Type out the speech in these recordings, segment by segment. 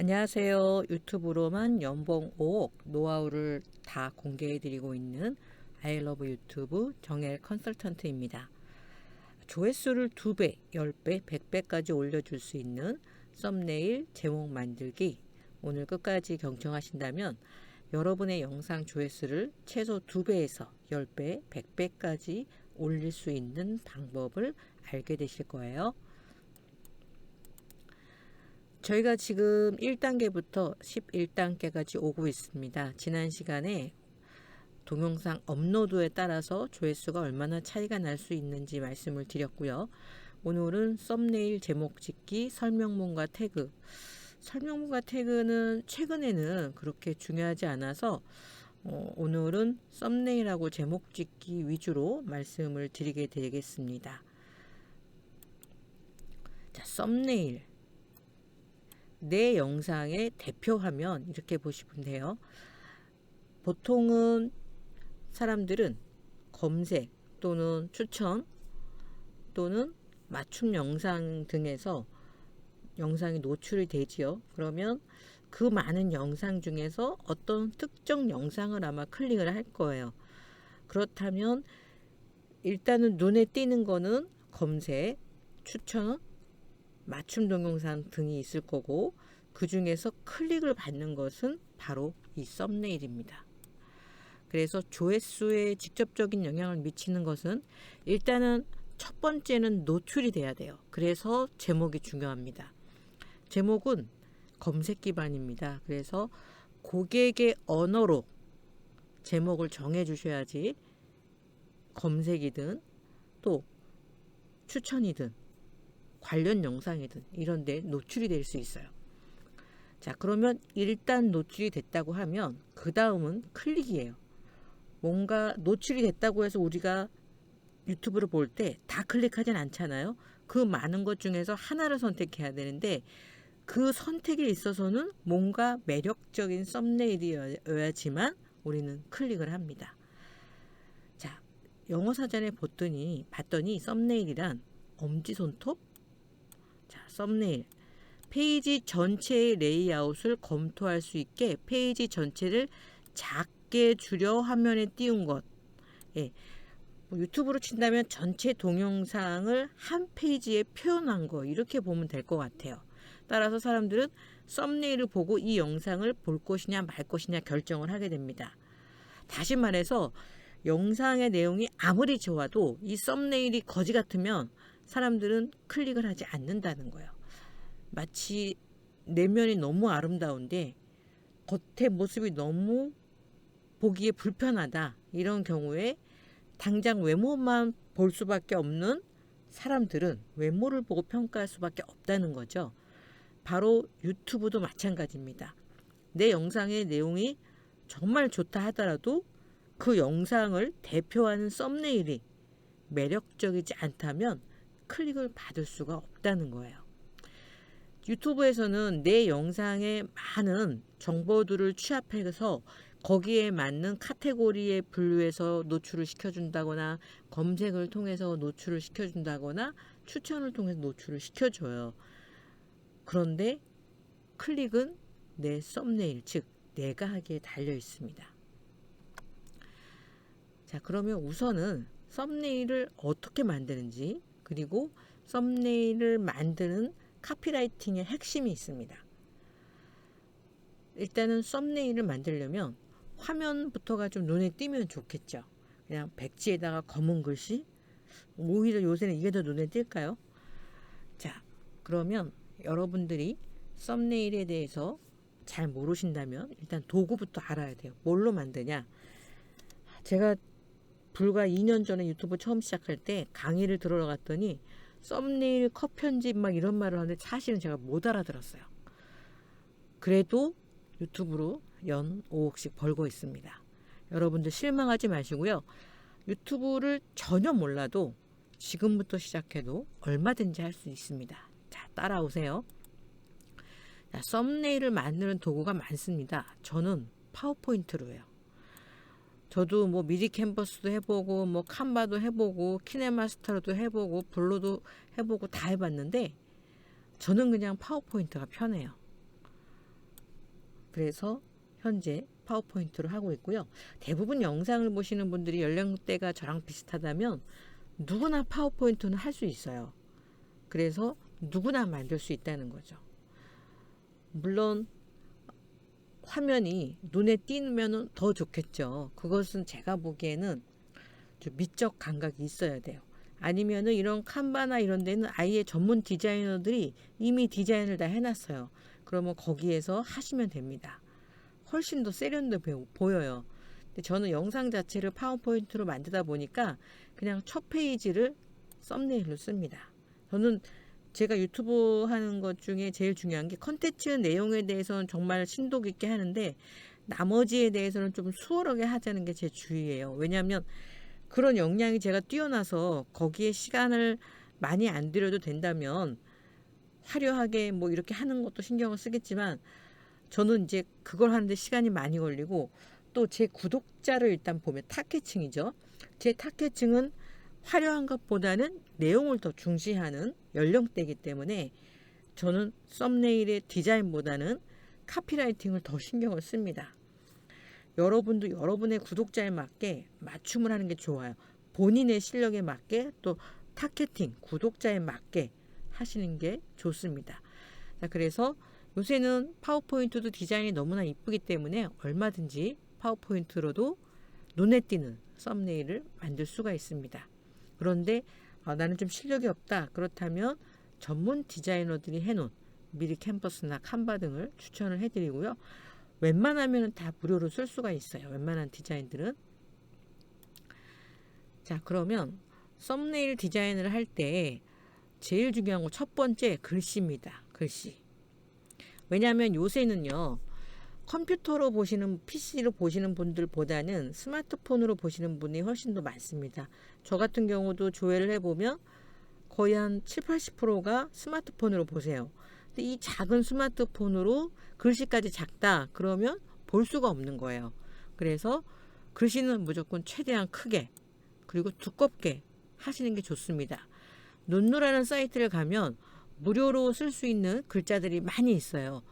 안녕하세요. 유튜브로만 연봉 5억 노하우를 다 공개해드리고 있는 아이러브 유튜브 정엘 컨설턴트입니다. 조회수를 2배, 10배, 100배까지 올려줄 수 있는 썸네일 제목 만들기 오늘 끝까지 경청하신다면 여러분의 영상 조회수를 최소 2배에서 10배, 100배까지 올릴 수 있는 방법을 알게 되실 거예요. 저희가 지금 1단계부터 11단계까지 오고 있습니다. 지난 시간에 동영상 업로드에 따라서 조회수가 얼마나 차이가 날 수 있는지 말씀을 드렸고요. 오늘은 썸네일 제목 짓기, 설명문과 태그. 설명문과 태그는 최근에는 그렇게 중요하지 않아서 어, 오늘은 썸네일하고 제목 짓기 위주로 말씀을 드리게 되겠습니다. 자, 썸네일. 내 영상의 대표 화면 이렇게 보시면 돼요. 보통은 사람들은 검색 또는 추천 또는 맞춤 영상 등에서 영상이 노출이 되지요. 그러면 그 많은 영상 중에서 어떤 특정 영상을 아마 클릭을 할 거예요. 그렇다면 일단은 눈에 띄는 거는 검색, 추천, 맞춤 동영상 등이 있을 거고 그 중에서 클릭을 받는 것은 바로 이 썸네일입니다. 그래서 조회수에 직접적인 영향을 미치는 것은 일단은 첫 번째는 노출이 돼야 돼요. 그래서 제목이 중요합니다. 제목은 검색 기반입니다. 그래서 고객의 언어로 제목을 정해 주셔야지 검색이든 또 추천이든 관련 영상이든 이런 데 노출이 될 수 있어요. 자, 그러면 일단 노출이 됐다고 하면 그 다음은 클릭이에요. 뭔가 노출이 됐다고 해서 우리가 유튜브를 볼 때 다 클릭하진 않잖아요. 그 많은 것 중에서 하나를 선택해야 되는데 그 선택에 있어서는 뭔가 매력적인 썸네일이어야지만 우리는 클릭을 합니다. 자, 영어 사전에 봤더니 봤더니 썸네일이란 엄지손톱, 자, 썸네일. 페이지 전체의 레이아웃을 검토할 수 있게 페이지 전체를 작게 줄여 화면에 띄운 것. 예. 뭐 유튜브로 친다면 전체 동영상을 한 페이지에 표현한 거 이렇게 보면 될 것 같아요. 따라서 사람들은 썸네일을 보고 이 영상을 볼 것이냐 말 것이냐 결정을 하게 됩니다. 다시 말해서 영상의 내용이 아무리 좋아도 이 썸네일이 거지 같으면 사람들은 클릭을 하지 않는다는 거예요. 마치 내면이 너무 아름다운데 겉의 모습이 너무 보기에 불편하다. 이런 경우에 당장 외모만 볼 수밖에 없는 사람들은 외모를 보고 평가할 수밖에 없다는 거죠. 바로 유튜브도 마찬가지입니다. 내 영상의 내용이 정말 좋다 하더라도 그 영상을 대표하는 썸네일이 매력적이지 않다면 클릭을 받을 수가 없다는 거예요. 유튜브에서는 내 영상에 많은 정보들을 취합해서 거기에 맞는 카테고리에 분류해서 노출을 시켜준다거나 검색을 통해서 노출을 시켜준다거나 추천을 통해서 노출을 시켜줘요. 그런데 클릭은 내 썸네일, 즉 내가 하기에 달려 있습니다. 자, 그러면 우선은 썸네일을 어떻게 만드는지 그리고 썸네일을 만드는 카피라이팅의 핵심이 있습니다. 일단은 썸네일을 만들려면 화면부터가 좀 눈에 띄면 좋겠죠. 그냥 백지에다가 검은 글씨? 오히려 요새는 이게 더 눈에 띌까요? 자, 그러면 여러분들이 썸네일에 대해서 잘 모르신다면 일단 도구부터 알아야 돼요. 뭘로 만드냐? 제가 불과 2년 전에 유튜브 처음 시작할 때 강의를 들으러 갔더니 썸네일 컷 편집 막 이런 말을 하는데 사실은 제가 못 알아들었어요. 그래도 유튜브로 연 5억씩 벌고 있습니다. 여러분들 실망하지 마시고요. 유튜브를 전혀 몰라도 지금부터 시작해도 얼마든지 할 수 있습니다. 자, 따라오세요. 자, 썸네일을 만드는 도구가 많습니다. 저는 파워포인트로 해요. 저도 뭐 미디 캔버스도 해보고 뭐 칸바도 해보고 키네마스터도 해보고 블로도 해보고 다 해봤는데 저는 그냥 파워포인트가 편해요. 그래서 현재 파워포인트로 하고 있고요. 대부분 영상을 보시는 분들이 연령대가 저랑 비슷하다면 누구나 파워포인트는 할 수 있어요. 그래서 누구나 만들 수 있다는 거죠. 물론 화면이 눈에 띄면 더 좋겠죠. 그것은 제가 보기에는 좀 미적 감각이 있어야 돼요. 아니면은 이런 칸바나 이런 데는 아예 전문 디자이너들이 이미 디자인을 다 해놨어요. 그러면 거기에서 하시면 됩니다. 훨씬 더 세련돼 보여요. 근데 저는 영상 자체를 파워포인트로 만들다 보니까 그냥 첫 페이지를 썸네일로 씁니다. 저는 제가 유튜브 하는 것 중에 제일 중요한 게 컨텐츠 내용에 대해서는 정말 심도 깊게 하는데 나머지에 대해서는 좀 수월하게 하자는 게 제 주의예요. 왜냐하면 그런 역량이 제가 뛰어나서 거기에 시간을 많이 안 들여도 된다면 화려하게 뭐 이렇게 하는 것도 신경을 쓰겠지만 저는 이제 그걸 하는데 시간이 많이 걸리고 또 제 구독자를 일단 보면 타겟층이죠. 제 타겟층은 화려한 것보다는 내용을 더 중시하는 연령대이기 때문에 저는 썸네일의 디자인보다는 카피라이팅을 더 신경을 씁니다. 여러분도 여러분의 구독자에 맞게 맞춤을 하는 게 좋아요. 본인의 실력에 맞게 또 타겟팅, 구독자에 맞게 하시는 게 좋습니다. 자, 그래서 요새는 파워포인트도 디자인이 너무나 이쁘기 때문에 얼마든지 파워포인트로도 눈에 띄는 썸네일을 만들 수가 있습니다. 그런데 어, 나는 좀 실력이 없다. 그렇다면 전문 디자이너들이 해놓은 미리 캠퍼스나 칸바 등을 추천을 해드리고요. 웬만하면 다 무료로 쓸 수가 있어요. 웬만한 디자인들은. 자, 그러면 썸네일 디자인을 할 때 제일 중요한 건첫 번째 글씨입니다. 글씨. 왜냐하면 요새는요. 컴퓨터로 보시는 PC로 보시는 분들보다는 스마트폰으로 보시는 분이 훨씬 더 많습니다. 저 같은 경우도 조회를 해보면 거의 한 7, 80%가 스마트폰으로 보세요. 근데 이 작은 스마트폰으로 글씨까지 작다 그러면 볼 수가 없는 거예요. 그래서 글씨는 무조건 최대한 크게 그리고 두껍게 하시는 게 좋습니다. 눈누라는 사이트를 가면 무료로 쓸 수 있는 글자들이 많이 있어요.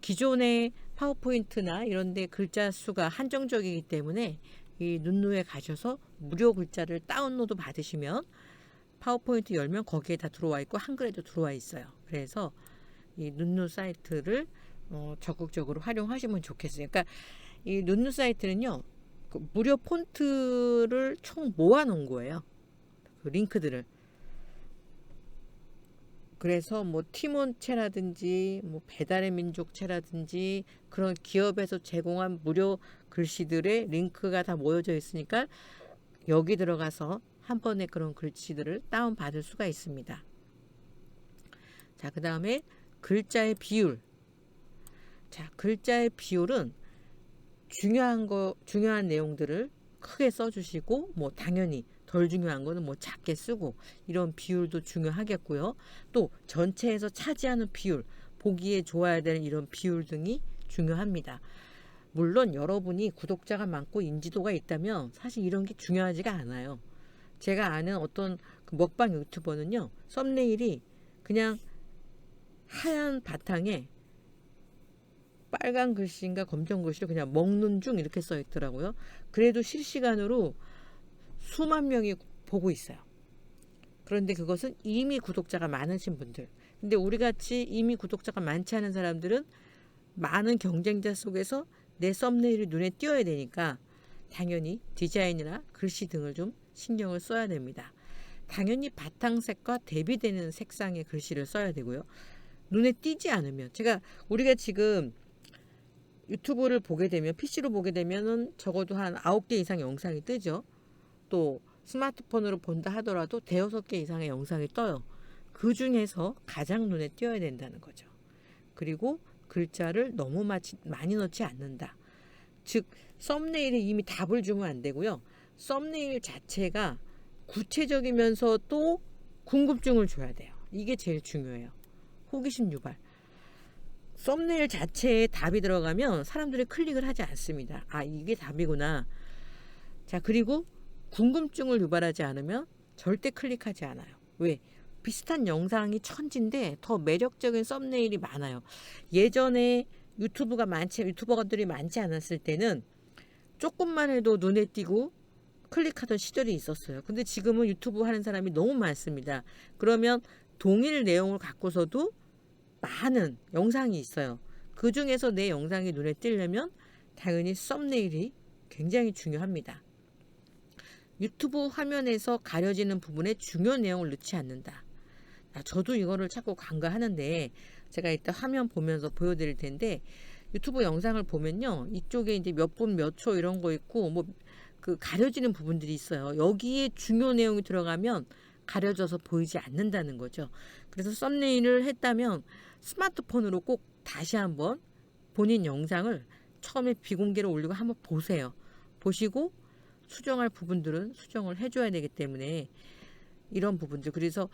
기존의 파워포인트나 이런 데 글자 수가 한정적이기 때문에 이 눈누에 가셔서 무료 글자를 다운로드 받으시면 파워포인트 열면 거기에 다 들어와 있고 한글에도 들어와 있어요. 그래서 이 눈누 사이트를 어, 적극적으로 활용하시면 좋겠어요. 그러니까 이 눈누 사이트는요. 그 무료 폰트를 총 모아 놓은 거예요. 그 링크들을. 그래서 뭐 티몬체라든지 뭐 배달의 민족체라든지 그런 기업에서 제공한 무료 글씨들의 링크가 다 모여져 있으니까 여기 들어가서 한 번에 그런 글씨들을 다운 받을 수가 있습니다. 자, 그 다음에 글자의 비율. 자, 글자의 비율은 중요한 거, 중요한 내용들을 크게 써주시고, 뭐, 당연히 덜 중요한 거는 뭐 작게 쓰고 이런 비율도 중요하겠고요. 또 전체에서 차지하는 비율, 보기에 좋아야 되는 이런 비율 등이 중요합니다. 물론 여러분이 구독자가 많고 인지도가 있다면 사실 이런 게 중요하지가 않아요. 제가 아는 어떤 그 먹방 유튜버는요, 썸네일이 그냥 하얀 바탕에 빨간 글씨인가 검정 글씨로 그냥 먹는 중 이렇게 써 있더라고요. 그래도 실시간으로 수만 명이 보고 있어요. 그런데 그것은 이미 구독자가 많으신 분들. 근데 우리 같이 이미 구독자가 많지 않은 사람들은 많은 경쟁자 속에서 내 썸네일이 눈에 띄어야 되니까 당연히 디자인이나 글씨 등을 좀 신경을 써야 됩니다. 당연히 바탕색과 대비되는 색상의 글씨를 써야 되고요. 눈에 띄지 않으면 제가 우리가 지금 유튜브를 보게 되면 PC로 보게 되면은 적어도 한 9개 이상 영상이 뜨죠. 또 스마트폰으로 본다 하더라도 대여섯 개 이상의 영상이 떠요. 그 중에서 가장 눈에 띄어야 된다는 거죠. 그리고 글자를 너무 많이 넣지 않는다. 즉, 썸네일에 이미 답을 주면 안 되고요. 썸네일 자체가 구체적이면서 또 궁금증을 줘야 돼요. 이게 제일 중요해요. 호기심 유발. 썸네일 자체에 답이 들어가면 사람들이 클릭을 하지 않습니다. 아, 이게 답이구나. 자, 그리고 궁금증을 유발하지 않으면 절대 클릭하지 않아요. 왜? 비슷한 영상이 천진데 더 매력적인 썸네일이 많아요. 예전에 유튜브가 많지 유튜버들이 많지 않았을 때는 조금만 해도 눈에 띄고 클릭하던 시절이 있었어요. 근데 지금은 유튜브 하는 사람이 너무 많습니다. 그러면 동일 내용을 갖고서도 많은 영상이 있어요. 그 중에서 내 영상이 눈에 띄려면 당연히 썸네일이 굉장히 중요합니다. 유튜브 화면에서 가려지는 부분에 중요한 내용을 넣지 않는다. 아, 저도 이거를 자꾸 간과하는데 제가 이따 화면 보면서 보여드릴 텐데 유튜브 영상을 보면요. 이쪽에 이제 몇 분 몇 초 이런 거 있고 뭐 그 가려지는 부분들이 있어요. 여기에 중요 내용이 들어가면 가려져서 보이지 않는다는 거죠. 그래서 썸네일을 했다면 스마트폰으로 꼭 다시 한번 본인 영상을 처음에 비공개로 올리고 한번 보세요. 보시고 수정할 부분들은 수정을 해줘야 되기 때문에 이런 부분들 그래서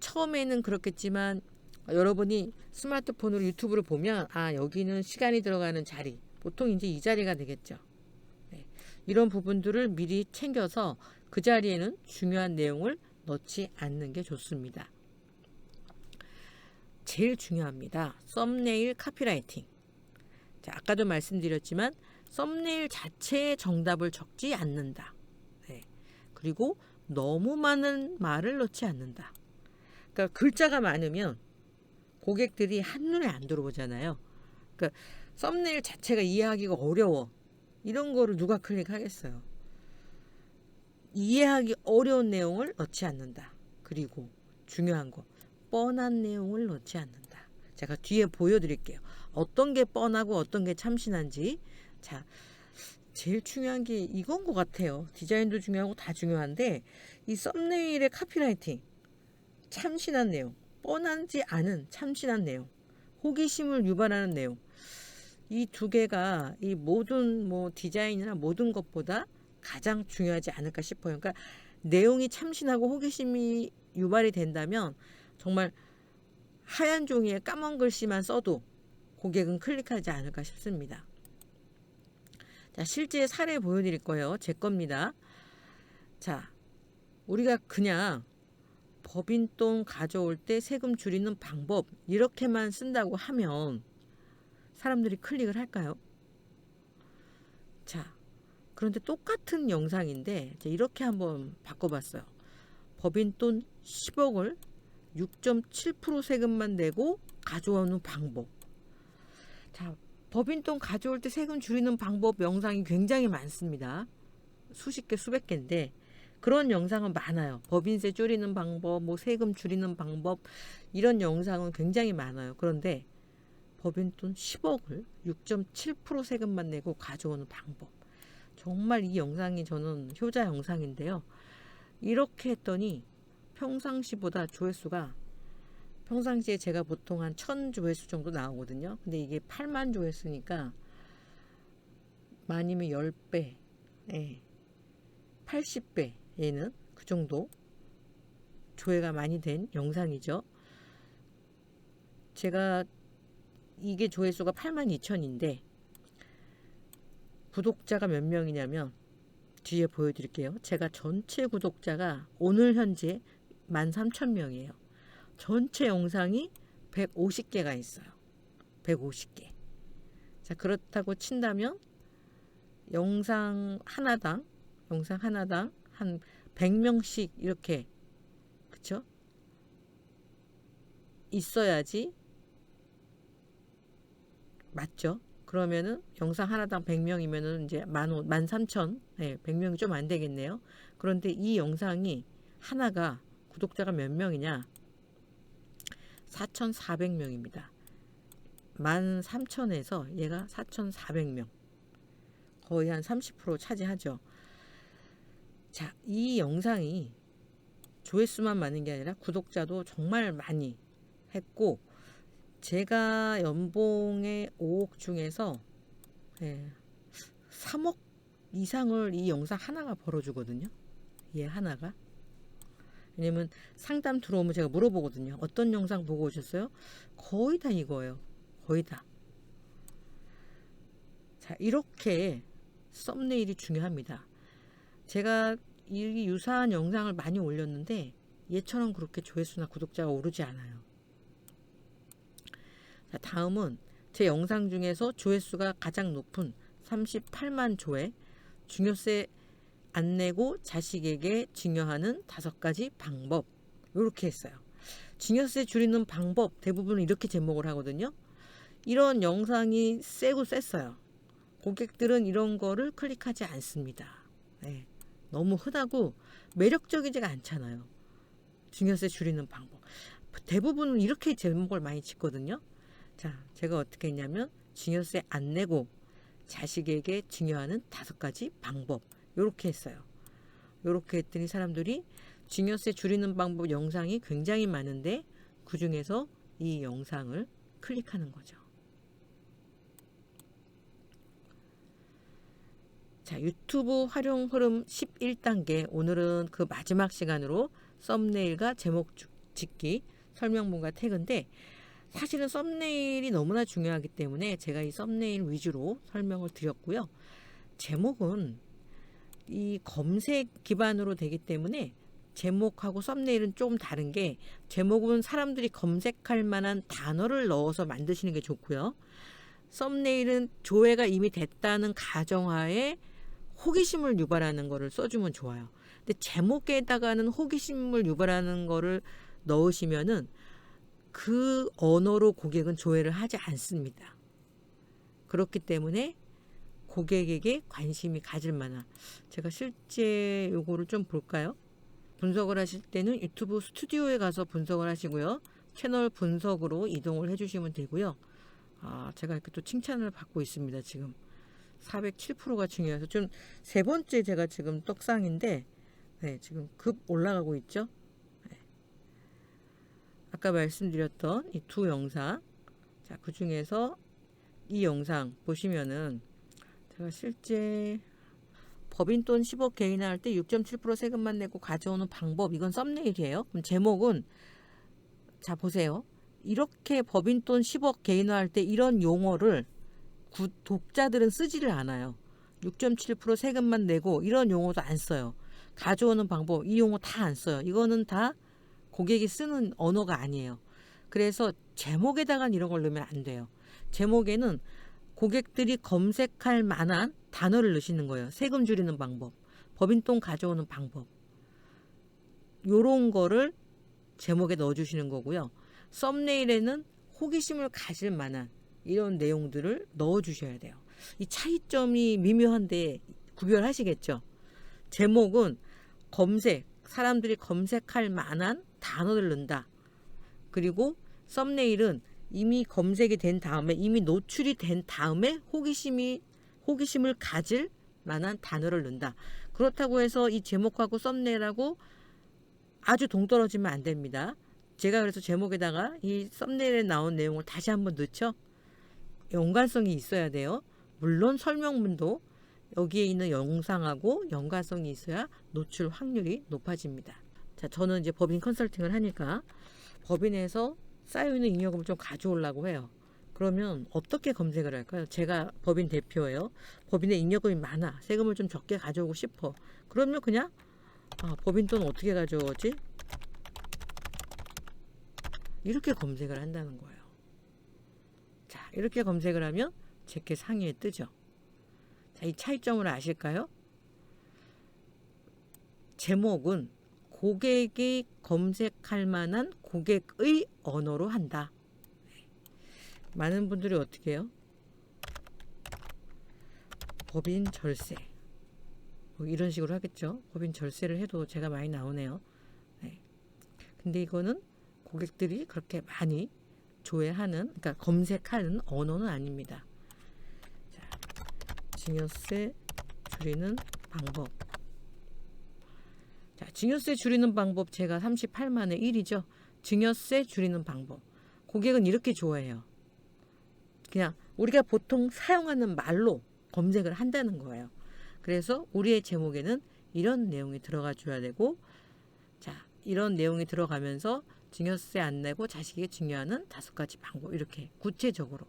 처음에는 그렇겠지만 여러분이 스마트폰으로 유튜브를 보면 아 여기는 시간이 들어가는 자리 보통 이제 이 자리가 되겠죠. 네. 이런 부분들을 미리 챙겨서 그 자리에는 중요한 내용을 넣지 않는 게 좋습니다. 제일 중요합니다. 썸네일 카피라이팅. 자, 아까도 말씀드렸지만 썸네일 자체의 정답을 적지 않는다. 네. 그리고 너무 많은 말을 넣지 않는다. 그러니까 글자가 많으면 고객들이 한눈에 안 들어오잖아요. 그러니까 썸네일 자체가 이해하기가 어려워. 이런 거를 누가 클릭하겠어요. 이해하기 어려운 내용을 넣지 않는다. 그리고 중요한 거 뻔한 내용을 넣지 않는다. 제가 뒤에 보여드릴게요. 어떤 게 뻔하고 어떤 게 참신한지. 자, 제일 중요한 게 이건 것 같아요. 디자인도 중요하고 다 중요한데 이 썸네일의 카피라이팅 참신한 내용, 뻔하지 않은 참신한 내용, 호기심을 유발하는 내용. 이 두 개가 이 모든 뭐 디자인이나 모든 것보다 가장 중요하지 않을까 싶어요. 그러니까 내용이 참신하고 호기심이 유발이 된다면 정말 하얀 종이에 까만 글씨만 써도 고객은 클릭하지 않을까 싶습니다. 자, 실제 사례 보여드릴 거예요. 제 겁니다. 자, 우리가 그냥 법인 돈 가져올 때 세금 줄이는 방법 이렇게만 쓴다고 하면 사람들이 클릭을 할까요? 자, 그런데 똑같은 영상인데 이렇게 한번 바꿔봤어요. 법인 돈 10억을 6.7% 세금만 내고 가져오는 방법. 자, 법인돈 가져올 때 세금 줄이는 방법 영상이 굉장히 많습니다. 수십 개, 수백 개인데 그런 영상은 많아요. 법인세 줄이는 방법, 뭐 세금 줄이는 방법 이런 영상은 굉장히 많아요. 그런데 법인돈 10억을 6.7% 세금만 내고 가져오는 방법. 정말 이 영상이 저는 효자 영상인데요. 이렇게 했더니 평상시보다 조회수가 평상시에 제가 보통 한 1000조회수 정도 나오거든요. 근데 이게 8만 조회수니까 많이면 10배, 예. 80배 얘는 그 정도 조회가 많이 된 영상이죠. 제가 이게 조회수가 82,000인데 구독자가 몇 명이냐면 뒤에 보여드릴게요. 제가 전체 구독자가 오늘 현재 13,000명이에요. 전체 영상이 150개가 있어요. 150개. 자, 그렇다고 친다면 영상 하나당 영상 하나당 한 100명씩 이렇게 그쵸? 있어야지 맞죠? 그러면은 영상 하나당 100명이면은 이제 만, 만 삼천, 네, 100명이 좀 안 되겠네요. 그런데 이 영상이 하나가 구독자가 몇 명이냐? 4,400명입니다. 만 삼천에서 얘가 4,400명. 거의 한 30% 차지하죠. 자, 이 영상이 조회수만 많은 게 아니라 구독자도 정말 많이 했고 제가 연봉의 5억 중에서 예, 3억 이상을 이 영상 하나가 벌어주거든요. 얘 하나가. 왜냐면 상담 들어오면 제가 물어보거든요. 어떤 영상 보고 오셨어요? 거의 다 이거예요. 거의 다. 자, 이렇게 썸네일이 중요합니다. 제가 이 유사한 영상을 많이 올렸는데 얘처럼 그렇게 조회수나 구독자가 오르지 않아요. 자, 다음은 제 영상 중에서 조회수가 가장 높은 38만 조회 중요세 안 내고 자식에게 증여하는 다섯 가지 방법 이렇게 했어요. 증여세 줄이는 방법 대부분 이렇게 제목을 하거든요. 이런 영상이 세고 셌어요. 고객들은 이런 거를 클릭하지 않습니다. 네. 너무 흔하고 매력적이지가 않잖아요. 증여세 줄이는 방법. 대부분은 이렇게 제목을 많이 짓거든요. 자, 제가 어떻게 했냐면 증여세 안 내고 자식에게 증여하는 다섯 가지 방법. 요렇게 했어요. 요렇게 했더니 사람들이 증여세 줄이는 방법 영상이 굉장히 많은데 그 중에서 이 영상을 클릭하는 거죠. 자, 유튜브 활용 흐름 11단계. 오늘은 그 마지막 시간으로 썸네일과 제목 짓기, 설명문과 태그인데 사실은 썸네일이 너무나 중요하기 때문에 제가 이 썸네일 위주로 설명을 드렸고요. 제목은 이 검색 기반으로 되기 때문에 제목하고 썸네일은 조금 다른 게 제목은 사람들이 검색할 만한 단어를 넣어서 만드시는 게 좋고요. 썸네일은 조회가 이미 됐다는 가정하에 호기심을 유발하는 거를 써주면 좋아요. 근데 제목에다가는 호기심을 유발하는 거를 넣으시면은 그 언어로 고객은 조회를 하지 않습니다. 그렇기 때문에 고객에게 관심이 가질 만한 제가 실제 요거를 좀 볼까요? 분석을 하실 때는 유튜브 스튜디오에 가서 분석을 하시고요. 채널 분석으로 이동을 해주시면 되고요. 아, 제가 이렇게 또 칭찬을 받고 있습니다. 지금 407%가 중요해서 좀 세 번째 제가 지금 떡상인데 네, 지금 급 올라가고 있죠. 네. 아까 말씀드렸던 이 두 영상 자, 그 중에서 이 영상 보시면은 제가 실제 법인 돈 10억 개인화할 때 6.7% 세금만 내고 가져오는 방법 이건 썸네일이에요. 그럼 제목은 자 보세요. 이렇게 법인 돈 10억 개인화할 때 이런 용어를 독자들은 쓰지를 않아요. 6.7% 세금만 내고 이런 용어도 안 써요. 가져오는 방법 이 용어 다 안 써요. 이거는 다 고객이 쓰는 언어가 아니에요. 그래서 제목에다가 이런 걸 넣으면 안 돼요. 제목에는 고객들이 검색할 만한 단어를 넣으시는 거예요. 세금 줄이는 방법, 법인돈 가져오는 방법. 요런 거를 제목에 넣어주시는 거고요. 썸네일에는 호기심을 가질 만한 이런 내용들을 넣어주셔야 돼요. 이 차이점이 미묘한데 구별하시겠죠? 제목은 검색, 사람들이 검색할 만한 단어를 넣는다. 그리고 썸네일은 이미 검색이 된 다음에 이미 노출이 된 다음에 호기심이 호기심을 가질 만한 단어를 넣는다. 그렇다고 해서 이 제목하고 썸네일하고 아주 동떨어지면 안 됩니다. 제가 그래서 제목에다가 이 썸네일에 나온 내용을 다시 한번 넣죠. 연관성이 있어야 돼요. 물론 설명문도 여기에 있는 영상하고 연관성이 있어야 노출 확률이 높아집니다. 자, 저는 이제 법인 컨설팅을 하니까 법인에서 쌓여있는 잉여금을 좀 가져오려고 해요. 그러면 어떻게 검색을 할까요? 제가 법인 대표예요. 법인에 잉여금이 많아. 세금을 좀 적게 가져오고 싶어. 그러면 그냥 아, 법인 돈 어떻게 가져오지? 이렇게 검색을 한다는 거예요. 자, 이렇게 검색을 하면 제게 상위에 뜨죠. 자, 이 차이점을 아실까요? 제목은 고객이 검색할 만한 고객의 언어로 한다. 많은 분들이 어떻게 해요? 법인 절세. 뭐 이런 식으로 하겠죠. 법인 절세를 해도 제가 많이 나오네요. 네. 근데 이거는 고객들이 그렇게 많이 조회하는, 그러니까 검색하는 언어는 아닙니다. 자, 증여세 줄이는 방법. 자, 증여세 줄이는 방법 제가 38만의 1이죠. 증여세 줄이는 방법. 고객은 이렇게 좋아해요. 그냥 우리가 보통 사용하는 말로 검색을 한다는 거예요. 그래서 우리의 제목에는 이런 내용이 들어가 줘야 되고 자, 이런 내용이 들어가면서 증여세 안 내고 자식에게 증여하는 다섯 가지 방법 이렇게 구체적으로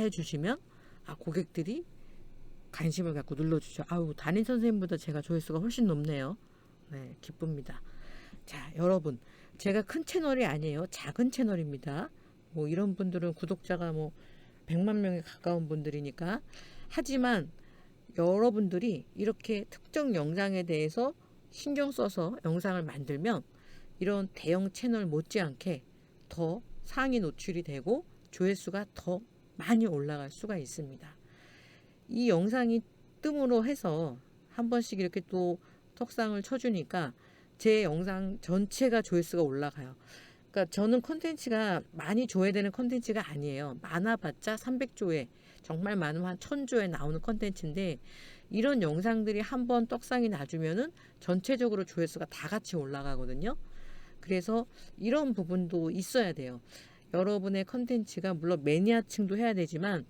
해 주시면 아, 고객들이 관심을 갖고 눌러주죠. 아우, 담임 선생님보다 제가 조회수가 훨씬 높네요. 네, 기쁩니다. 자, 여러분. 제가 큰 채널이 아니에요. 작은 채널입니다. 뭐 이런 분들은 구독자가 뭐 100만 명에 가까운 분들이니까 하지만 여러분들이 이렇게 특정 영상에 대해서 신경 써서 영상을 만들면 이런 대형 채널 못지않게 더 상위 노출이 되고 조회수가 더 많이 올라갈 수가 있습니다. 이 영상이 뜸으로 해서 한 번씩 이렇게 또 턱상을 쳐주니까 제 영상 전체가 조회수가 올라가요. 그러니까 저는 컨텐츠가 많이 조회되는 컨텐츠가 아니에요. 많아봤자 300조회, 정말 많으면 한 1000조회 나오는 컨텐츠인데 이런 영상들이 한 번 떡상이 나주면은 전체적으로 조회수가 다 같이 올라가거든요. 그래서 이런 부분도 있어야 돼요. 여러분의 컨텐츠가 물론 매니아층도 해야 되지만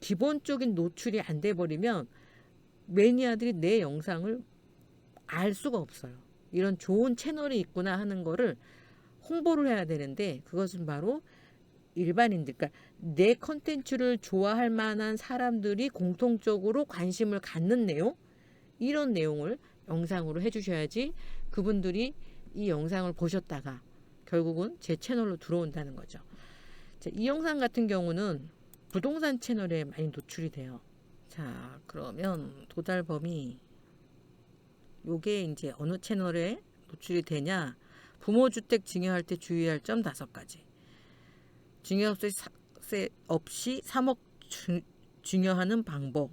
기본적인 노출이 안 돼 버리면 매니아들이 내 영상을 알 수가 없어요. 이런 좋은 채널이 있구나 하는 거를 홍보를 해야 되는데 그것은 바로 일반인들, 그러니까 내 컨텐츠를 좋아할 만한 사람들이 공통적으로 관심을 갖는 내용 이런 내용을 영상으로 해주셔야지 그분들이 이 영상을 보셨다가 결국은 제 채널로 들어온다는 거죠. 자, 이 영상 같은 경우는 부동산 채널에 많이 노출이 돼요. 자, 그러면 도달 범위 요게 이제 어느 채널에 노출이 되냐? 부모 주택 증여할 때 주의할 점 다섯 가지. 증여세 없이 3억 증여하는 방법.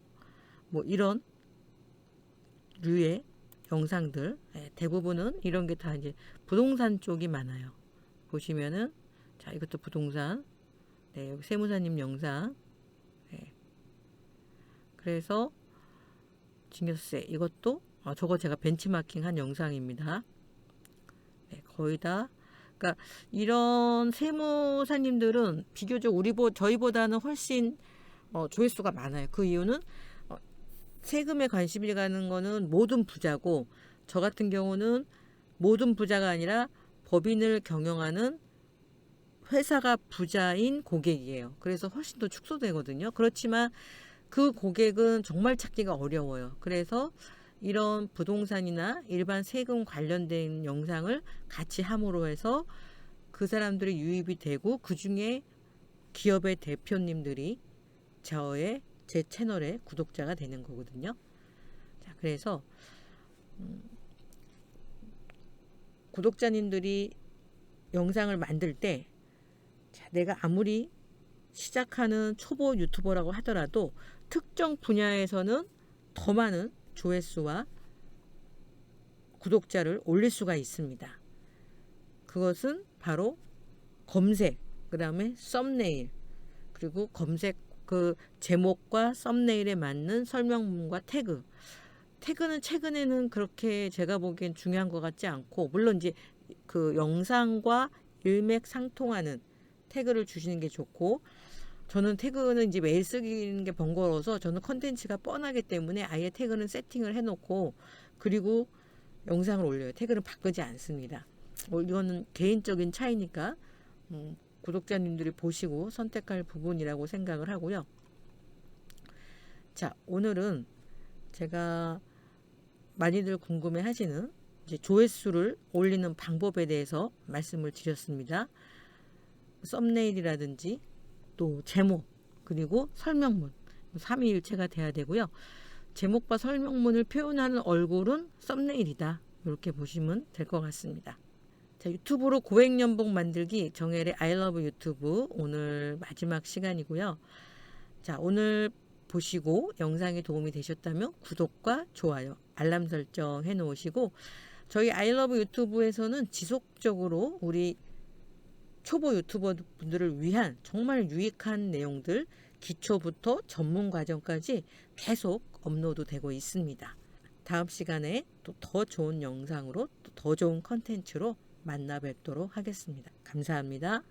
뭐 이런 류의 영상들 예, 대부분은 이런 게 다 이제 부동산 쪽이 많아요. 보시면은 자 이것도 부동산 네 여기 세무사님 영상 네. 그래서 증여세 이것도 어, 저거 제가 벤치마킹한 영상입니다. 네, 거의 다 그러니까 이런 세무사님들은 비교적 우리 보 저희보다는 훨씬 어, 조회수가 많아요. 그 이유는 어, 세금에 관심이 가는 거는 모든 부자고 저 같은 경우는 모든 부자가 아니라 법인을 경영하는 회사가 부자인 고객이에요. 그래서 훨씬 더 축소되거든요. 그렇지만 그 고객은 정말 찾기가 어려워요. 그래서 이런 부동산이나 일반 세금 관련된 영상을 같이 함으로 해서 그 사람들이 유입이 되고 그 중에 기업의 대표님들이 저의 제 채널의 구독자가 되는 거거든요. 자, 그래서 음, 구독자님들이 영상을 만들 때 자, 내가 아무리 시작하는 초보 유튜버라고 하더라도 특정 분야에서는 더 많은 조회수와 구독자를 올릴 수가 있습니다. 그것은 바로 검색, 그 다음에 썸네일, 그리고 검색 그 제목과 썸네일에 맞는 설명문과 태그. 태그는 최근에는 그렇게 제가 보기엔 중요한 것 같지 않고, 물론 이제 그 영상과 일맥상통하는 태그를 주시는 게 좋고, 저는 태그는 이제 매일 쓰기는 게 번거로워서 저는 컨텐츠가 뻔하기 때문에 아예 태그는 세팅을 해놓고 그리고 영상을 올려요. 태그는 바꾸지 않습니다. 뭐 이거는 개인적인 차이니까 음, 구독자님들이 보시고 선택할 부분이라고 생각을 하고요. 자, 오늘은 제가 많이들 궁금해 하시는 조회수를 올리는 방법에 대해서 말씀을 드렸습니다. 썸네일이라든지 또 제목 그리고 설명문 삼위일체가 돼야 되고요. 제목과 설명문을 표현하는 얼굴은 썸네일이다. 이렇게 보시면 될 것 같습니다. 자, 유튜브로 고액 연봉 만들기 정혜의 love 유튜브 오늘 마지막 시간이고요. 자, 오늘 보시고 영상이 도움이 되셨다면 구독과 좋아요, 알람 설정 해 놓으시고 저희 love 유튜브에서는 지속적으로 우리 초보 유튜버 분들을 위한 정말 유익한 내용들 기초부터 전문 과정까지 계속 업로드 되고 있습니다. 다음 시간에 또 더 좋은 영상으로 또 더 좋은 컨텐츠로 만나 뵙도록 하겠습니다. 감사합니다.